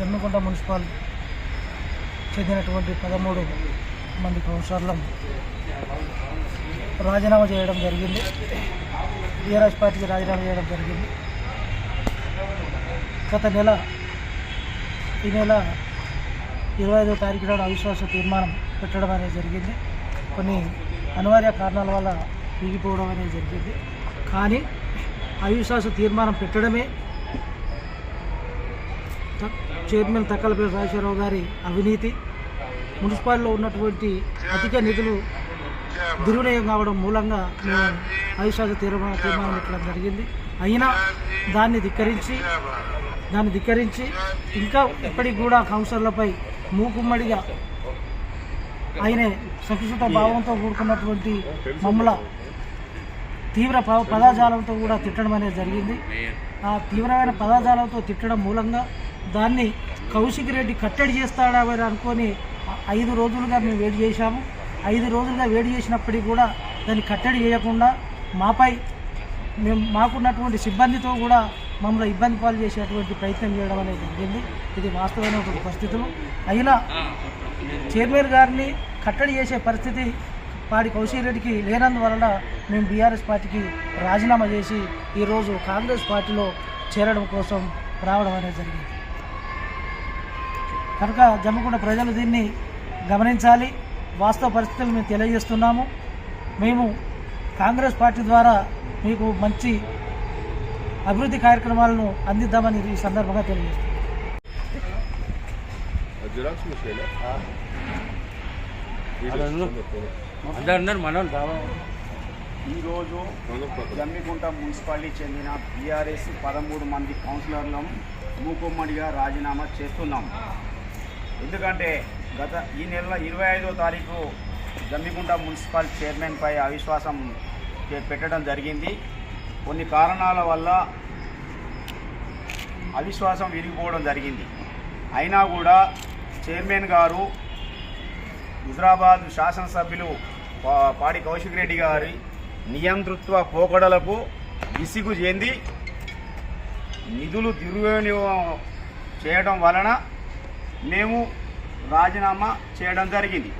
Jammikonda municipal చెందినటువంటి పదమూడు మంది కౌన్సిలర్లను రాజీనామా చేయడం జరిగింది. బీఆర్ఎస్ పార్టీకి రాజీనామా చేయడం జరిగింది. గత నెల ఈ నెల ఇరవై ఐదో తారీఖు నాడు అవిశ్వాస తీర్మానం పెట్టడం అనేది జరిగింది. కొన్ని అనివార్య కారణాల వల్ల దిగిపోవడం అనేది జరిగింది. కానీ అవిశ్వాస తీర్మానం పెట్టడమే చైర్మన్ తక్కలపల్లి రాజశేఖరరావు గారి అవినీతి మున్సిపాలిటీలో ఉన్నటువంటి అధిక నిధులు దుర్వినియోగం కావడం మూలంగా మేము అవిశ్వాస తీర్మానం తీర్మానం పెట్టడం జరిగింది. అయినా దాన్ని ధిక్కరించి దాన్ని ధిక్కరించి ఇంకా ఇప్పటికి కూడా కౌన్సిలర్లపై మూకుమ్మడిగా ఆయనే సంకుచిత భావంతో కూడుకున్నటువంటి మమ్మల తీవ్ర ప- పదజాలంతో కూడా తిట్టడం అనేది జరిగింది. ఆ తీవ్రమైన పదజాలంతో తిట్టడం మూలంగా దాన్ని కౌశిక్ రెడ్డి కట్టడి చేస్తాడా మరి అనుకొని ఐదు రోజులుగా మేము వేడి చేశాము. ఐదు రోజులుగా వేడి చేసినప్పటికీ కూడా దాన్ని కట్టడి చేయకుండా మాపై మేము మాకున్నటువంటి సిబ్బందితో కూడా మమ్మల్ని ఇబ్బంది పాలు చేసేటువంటి ప్రయత్నం చేయడం అనేది జరిగింది. ఇది వాస్తవమైనటువంటి పరిస్థితులు. అయినా చైర్మన్ గారిని కట్టడి చేసే పరిస్థితి పాడి కౌశిక్ రెడ్డికి లేనందువలన మేము బీఆర్ఎస్ పార్టీకి రాజీనామా చేసి ఈరోజు కాంగ్రెస్ పార్టీలో చేరడం కోసం రావడం అనేది జరిగింది. కనుక జమ్మకుంట ప్రజలు దీన్ని గమనించాలి. వాస్తవ పరిస్థితులు మేము తెలియజేస్తున్నాము. మేము కాంగ్రెస్ పార్టీ ద్వారా మీకు మంచి అభివృద్ధి కార్యక్రమాలను అందిద్దామని ఈ సందర్భంగా తెలియజేస్తున్నాం. ఈరోజు జమ్మికుంట మున్సిపాలిటీ చెందిన బీఆర్ఎస్ పదమూడు మంది కౌన్సిలర్లను మూకుమ్మడిగా రాజీనామా చేస్తున్నాం. ఎందుకంటే గత ఈ నెల ఇరవై ఐదో తారీఖు జమ్మిగుంట మున్సిపల్ చైర్మన్పై అవిశ్వాసం పెట్టడం జరిగింది. కొన్ని కారణాల వల్ల అవిశ్వాసం విరిగిపోవడం జరిగింది. అయినా కూడా చైర్మన్ గారు హుజరాబాద్ శాసనసభ్యులు పా- పాడి కౌశిక్ రెడ్డి గారి నియంతృత్వ పోకడలకు విసిగు చెంది నిధులు దుర్వినియోగం చేయడం వలన మేము రాజీనామా చేయడం జరిగింది.